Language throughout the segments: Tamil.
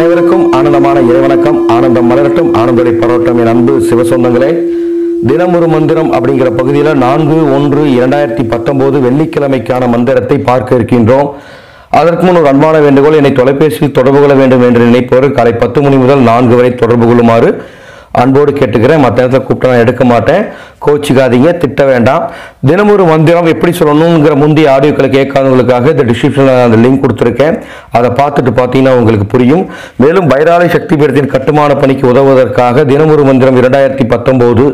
ஆனந்தமான இறைவணக்கம் ஆனந்தம் மலரட்டும் ஆனந்தொளி பரவட்டும் என் அன்பு சிவசொந்தங்களே. தினம் ஒரு மந்திரம் அப்படிங்கிற பகுதியில் நான்கு ஒன்று இரண்டாயிரத்தி பத்தொன்பது வெள்ளிக்கிழமைக்கான மந்திரத்தை பார்க்க இருக்கின்றோம். அதற்கு முன் ஒரு அன்பான வேண்டுகோள் என்னை தொலைபேசியில் தொடர்பு கொள்ள வேண்டும் என்று நினைப்பவர் காலை பத்து மணி முதல் நான்கு வரை தொடர்பு கொள்ளுமாறு அன்போடு கேட்டுக்கிறேன். மற்ற நேரத்தில் கூப்பிட்டு நான் எடுக்க மாட்டேன். கோச்சிக்காதீங்க திட்ட வேண்டாம். தினம் ஒரு மந்திரம் எப்படி சொல்லணுங்கிற முந்தைய ஆடியோக்களை கேட்காதவங்களுக்காக இந்த டிஸ்கிரிப்ஷனில் அந்த லிங்க் கொடுத்துருக்கேன். அதை பார்த்துட்டு பார்த்தீங்கன்னா உங்களுக்கு புரியும். மேலும் பைராலி சக்தி பீடத்தின் கட்டுமான பணிக்கு உதவுவதற்காக தினம் ஒரு மந்திரம் இரண்டாயிரத்தி பத்தொம்போது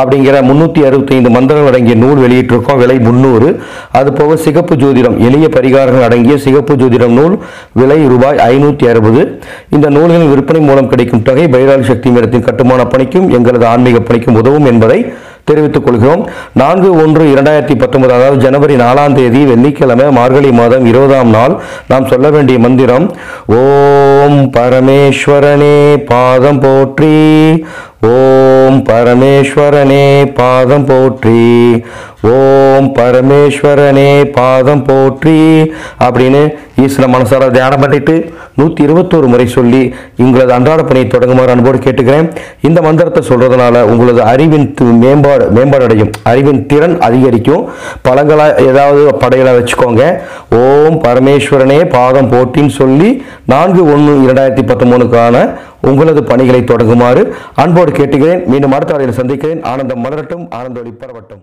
அப்படிங்கிற முன்னூற்றி அறுபத்தைந்து மந்திரம் அடங்கிய நூல் வெளியிட்டிருக்கோம். விலை முந்நூறு. அது போக சிகப்பு ஜோதிடம் எளிய பரிகாரங்கள் அடங்கிய சிகப்பு ஜோதிடம் நூல் விலை ரூபாய் ஐநூற்றி அறுபது. இந்த நூல்களின் விற்பனை மூலம் கிடைக்கும் தொகை பைராலி சக்தி மீடத்தின் கட்டுமான பணிக்கும் எங்களது ஆன்மீக பணிக்கும் உதவும் என்பதை தெரிவித்துக் கொள்கிறோம். நான்கு ஒன்று இரண்டாயிரத்தி பத்தொன்பது அதாவது ஜனவரி நாலாம் தேதி வெள்ளிக்கிழமை மார்கழி மாதம் இருபதாம் நாள் நாம் சொல்ல வேண்டிய மந்திரம் ஓம் பரமேஸ்வரனே பாதம் போற்றி ஓம் பரமேஸ்வரனே பாதம் போற்றி. ஓம் பரமேஸ்வரனே பாதம் போற்றி அப்படின்னு ஈஸ்வர மனசார தியானம் பண்ணிட்டு நூற்றி இருபத்தோரு முறை சொல்லி உங்களது அன்றாட பணியை தொடங்குமாறு அன்போடு கேட்டுக்கிறேன். இந்த மந்திரத்தை சொல்கிறதுனால உங்களது அறிவின் மேம்பாடு மேம்பாடு அடையும் அறிவின் திறன் அதிகரிக்கும். பழங்களாக ஏதாவது படையலை வச்சுக்கோங்க. ஓம் பரமேஸ்வரனே பாதம் போட்டின்னு சொல்லி நான்கு ஒன்று இரண்டாயிரத்தி பத்தொன்பதுக்கான உங்களது பணிகளை தொடங்குமாறு அன்போடு கேட்டுக்கிறேன் மீண்டும் அடுத்த ஆடையில் சந்திக்கிறேன். ஆனந்தம் மலரட்டும். ஆனந்தோடி பரவட்டும்.